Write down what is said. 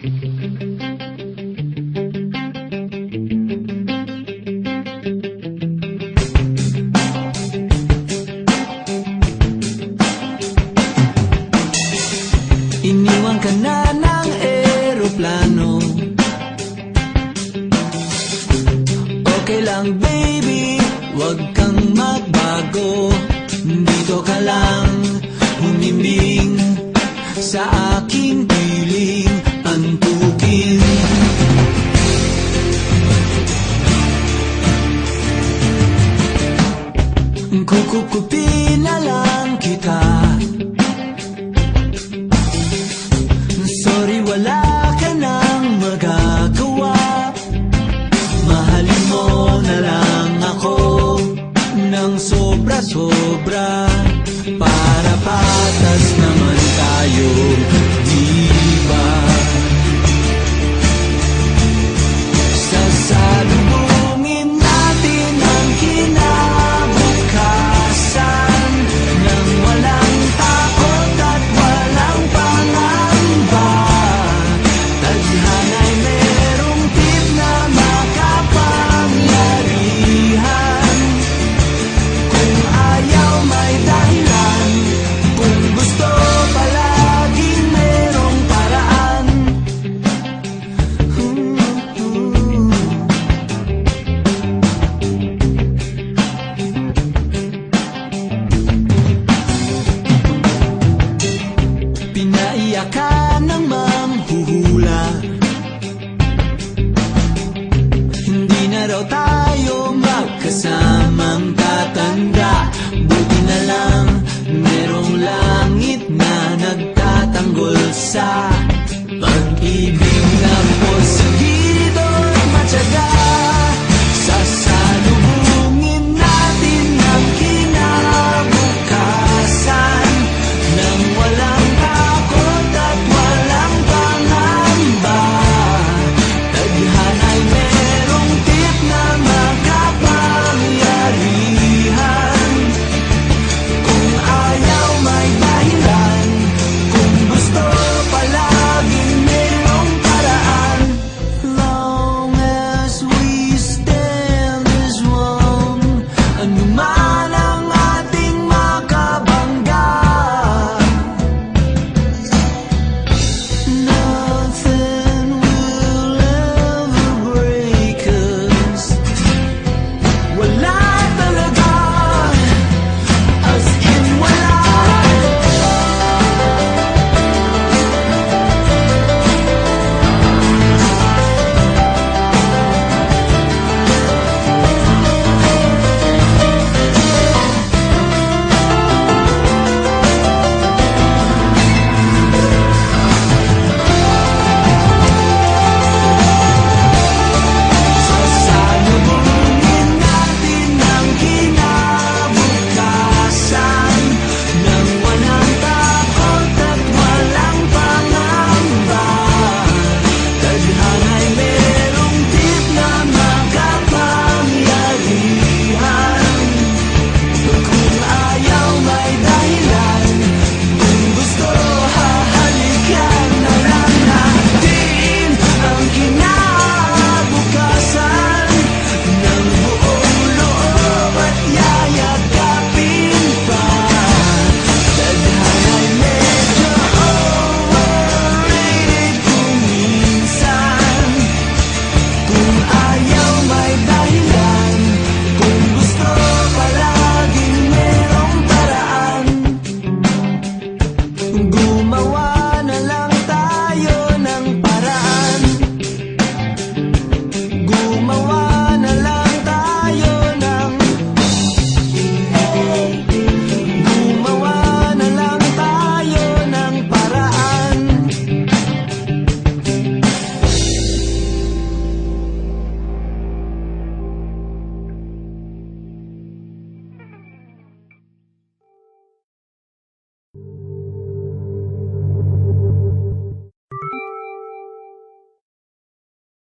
Iniwan ka na eroplano. Okay lang baby, wag kang magbago. Dito ka lang humiming Sa aking piling Kukupin na lang kita. Sorry, wala ka nang magagawa. Mahalin mo na lang ako Nang sobra-sobra. Para patas naman tayo tayo magkasamang tatanda. Buti na lang merong langit na nagtatanggol sa